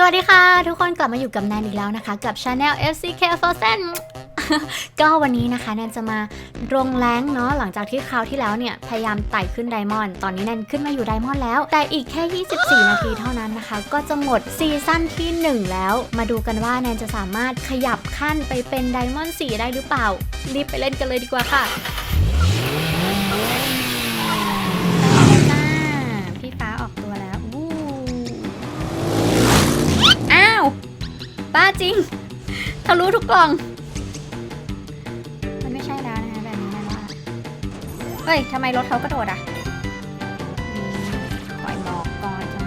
สวัสดีค่ะ ทุกคนกลับมาอยู่กับแนนอีกแล้วนะคะ กับ Channel FCK Frozen ก็วันนี้นะคะแนนจะมาลงแรงเนาะหลังจากที่คราวที่แล้วเนี่ย พยายามไต่ขึ้นไดมอนด์ตอนนี้แนนขึ้นมาอยู่ไดมอนด์แล้ว แต่อีกแค่ 24 นาทีเท่านั้นนะคะ ก็จะหมดซีซั่นที่ 1 แล้ว มาดูกันว่าแนนจะสามารถขยับขั้นไปเป็นไดมอนด์4ได้หรือเปล่า รีบไปเล่นกันเลยดีกว่าค่ะ บ้าจริง ทะลุทุกกล่อง มันไม่ใช่แล้วนะคะแบบนี้นะว่าเฮ้ยทำไมรถเขากระโดดอะอืมปล่อยหมอกก่อนจ้า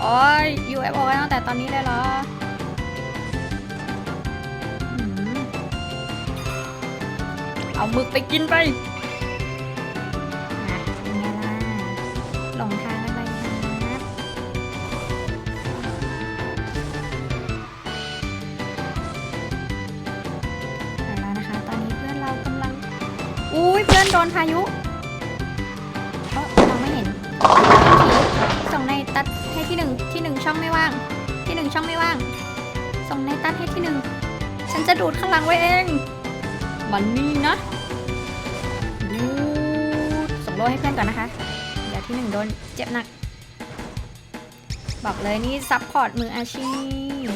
โอ้ย UFO กันตั้งแต่ตอนนี้เลยเหรออืมเอาหมึกไปกินไป อุ้ยเพื่อนโดนพายุเอ้อมองไม่เห็นส่งในตัดให้ที่หนึ่งที่หนึ่งช่องไม่ว่าง ที่หนึ่งช่องไม่ว่าง ส่งในตัดให้ที่หนึ่งฉันจะดูดข้างหลังไว้เองมันนี่นะดูดส่งโลให้เพื่อนก่อนนะคะเดี๋ยวที่หนึ่งโดนเจ็บหนัก บอกเลยนี่ซัพพอร์ตมืออาชีพ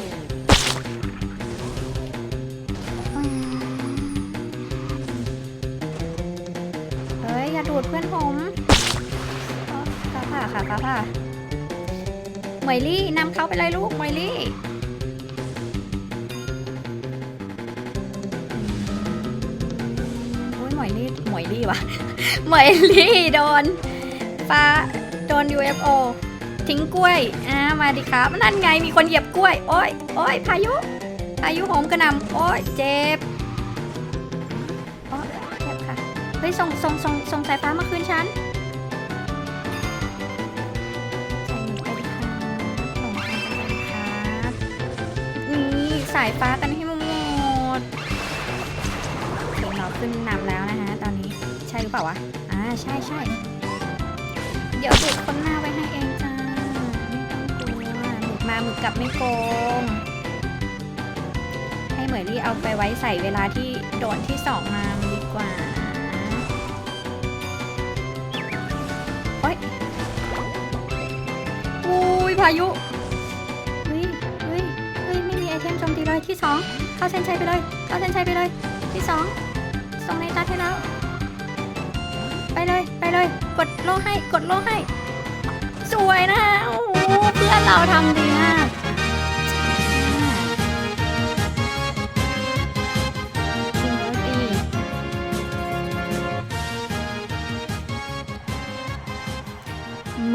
อย่าดูดเพื่อนผมเอ้อฟ้าผ่าค่ะฟ้าผ่าหมยลี่นำเขาไปเลยลูกหมยลี่โอ้ยหมยลี่หมยลี่วะหมยลี่โดนฟ้าโดน UFO ทิ้งกล้วย อ่า มาดิครับนั่นไง มีคนเหยียบกล้วย โอ้ย โอ้ย พายุ พายุโหมกระหน่ำโอ้ย เจ็บ ฮ้ยส่งส่งส่งส่งสายฟ้ามาคืนฉันใส่หนูไปดิครับส่งทางไปดิครับนี่สายฟ้ากันให้หมดเดี๋ยวเราขึ้นนำแล้วนะคะตอนนี้ใช่หรือเปล่าวะอ่าใช่ใช่เดี๋ยวดูดคนหน้าไว้ให้เองจ้าไม่ต้องกลัวหมึกมาหมึกกลับไม่โกงให้เหมยลี่เอาไปไว้ใส่เวลาที่โดนที่สองมา อุ้ยพายุเฮ้ยเฮ้ยเฮ้ยไม่มีไอเทมโจมตีเลยที่สองเข้าเส้นชัยไปเลย เข้าเส้นชัยไปเลย ที่สองส่งในตาให้แล้ว ไปเลย ไปเลย กดโล่ให้ กดโล่ให้ สวยนะโอ้เพื่อนเราทำดีมาก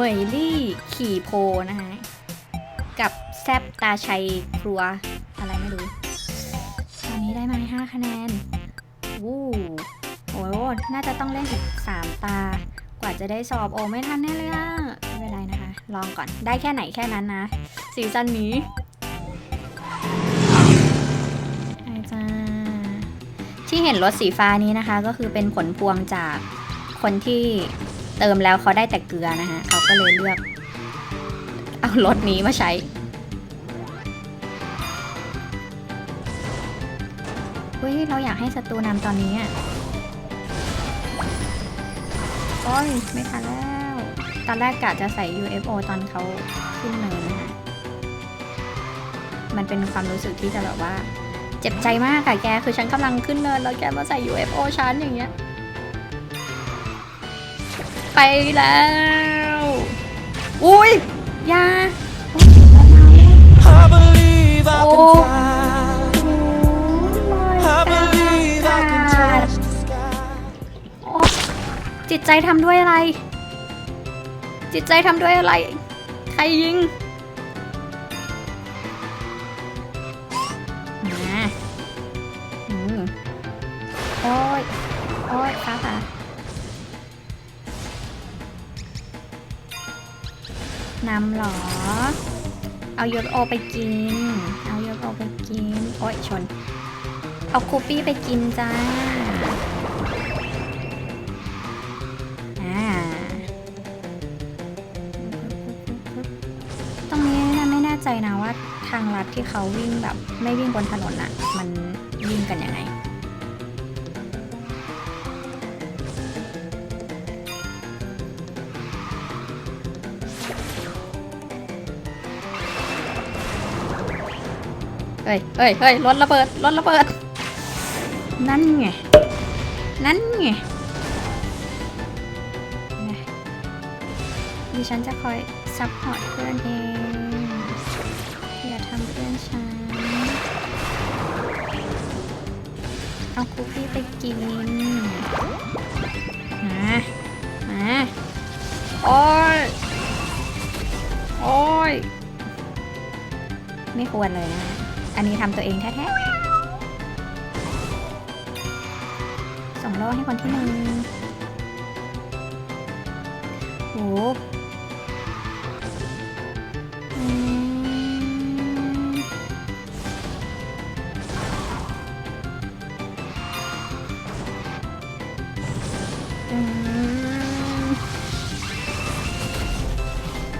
เหมยลี่ขี่โพนะคะกับแซบตาชัยครัว อะไรไม่รู้ตอนนี้ได้มาห้าคะแนนวู้โอ้โหน่าจะต้องเล่นอีก3ตา กว่าจะได้สอบโอไม่ทันแน่เลยอะไม่เป็นไรนะคะ ลองก่อนได้แค่ไหนแค่นั้นนะซีซั่นนี้ไอ้จ้าที่เห็นรถสีฟ้านี้นะคะ ก็คือเป็นผลพวงจากคนที่ เติมแล้วเขาได้แต่เกลือนะคะเขาก็เลยเลือก เอารถนี้มาใช้ เฮ้ย เราอยากให้ศัตรูนำตอนนี้อะโอ้ยไม่ทันแล้ว ตอนแรกกะจะใส่ UFO ตอนเขาขึ้นเนินนะคะมันเป็นความรู้สึกที่จะแบบว่า เจ็บใจมากอะแก คือฉันกำลังขึ้นเนินแล้วแกมาใส่ UFO ฉันอย่างเงี้ย ไปแล้ว อุ้ยอยา I believe I Oh. can fly. I believe I can touch the sky. โอ้จิตใจทำด้วยอะไร จิตใจทำด้วยอะไร ใครยิง นำหรอ เอาโยโอไปกิน เอาโยโอไปกิน โอ้ยชน เอาคูปี้ไปกินจ้าตรงนี้นะไม่แน่ใจนะว่าทางลัดที่เขาวิ่งแบบไม่วิ่งบนถนนอะมันวิ่งกันยังไง ฮ้ยเฮ้ยเฮ้ยรถระเบิดรถระเบิด นั่นไง นั่นไงดิฉันจะคอยซัพพอร์ตเพื่อนเองอย่าทำเพื่อนฉัน เอาคุกกี้ไปกินมามาโอ้ย โอ้ย ไม่ควรเลยนะ อันนี้ทำตัวเองแท้ๆส่งโล่ให้คนที่หนึ่งโหอืมอืม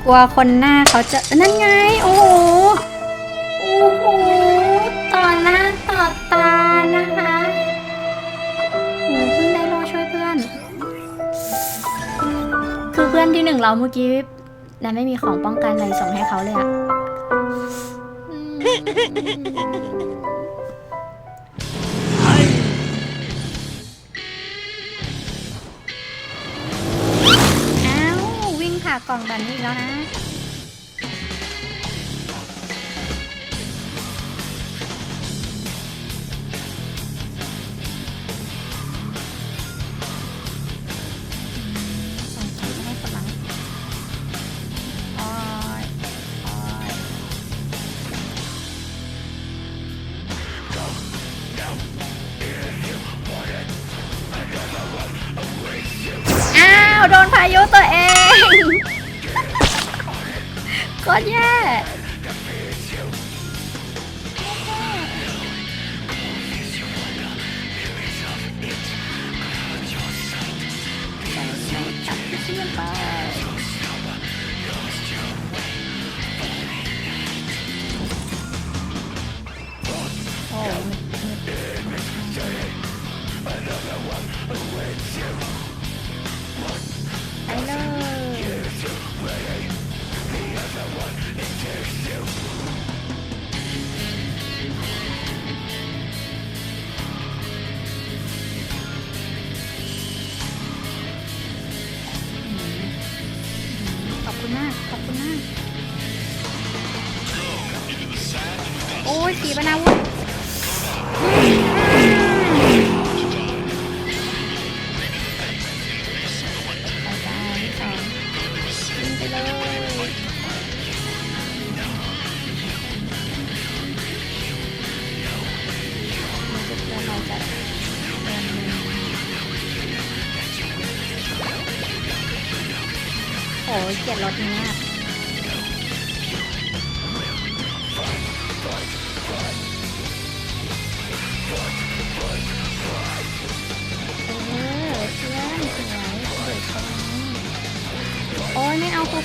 กลัวคนหน้าเขาจะ นั่นไง โอ้โห ที่หนึ่งเราเมื่อกี้นันไม่มีของป้องกันอะไรส่งให้เขาเลยอะอืมอ้าววิ่งผ่ากล่องแบบนี้อีกแล้วนะ ตัวเอง ก็แย่ะเดินหนึ่งโอ้ยเกลียดรถเนี้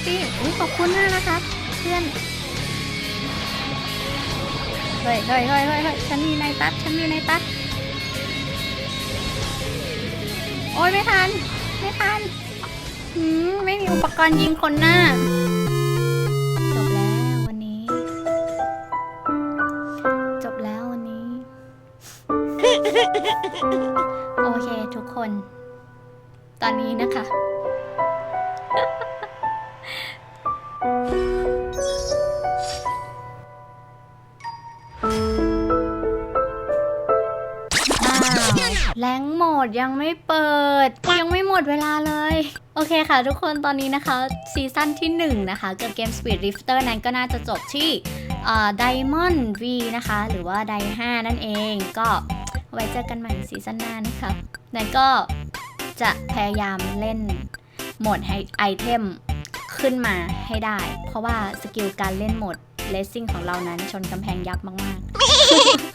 ไม่เอาคุกกี้อุ้ยขอบคุณมากนะครับ เพื่อนเฮ้ยเฮ้ยเฮ้ยเฮ้ยเฮ้ยฉันมีในตัดฉันมีในตัด โอ้ยไม่ทัน ไม่ทันหืมไม่มีอุปกรณ์ยิงคนหน้า จบแล้ววันนี้ จบแล้ววันนี้ โอเคทุกคน ตอนนี้นะคะ ดยังไม่เปิด ยังไม่หมดเวลาเลย โอเคค่ะทุกคนตอนนี้นะคะ ซีซั่นที่ 1 นะคะกับเกม Speed Rifter นั้นก็น่าจะจบที่ไดมอนด์ V นะคะ หรือว่าได5นั่นเองก็ไว้เจอกันใหม่ซีซั่นหน้านะคะนั้นก็จะพยายามเล่นโหมดไอเทมขึ้นมาให้ได้ เพราะว่าสกิลการเล่นโหมดเลสซิ่งของเรานั้นชนกำแพงยักษ์มาก ๆ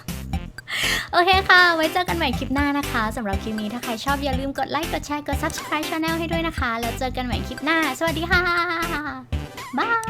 โอเคค่ะ ไว้เจอกันใหม่คลิปหน้านะคะสำหรับคลิปนี้ถ้าใครชอบอย่าลืมกดไลค์กดแชร์กด subscribe channel ให้ด้วยนะคะ แล้วเจอกันใหม่คลิปหน้า สวัสดีค่ะบาย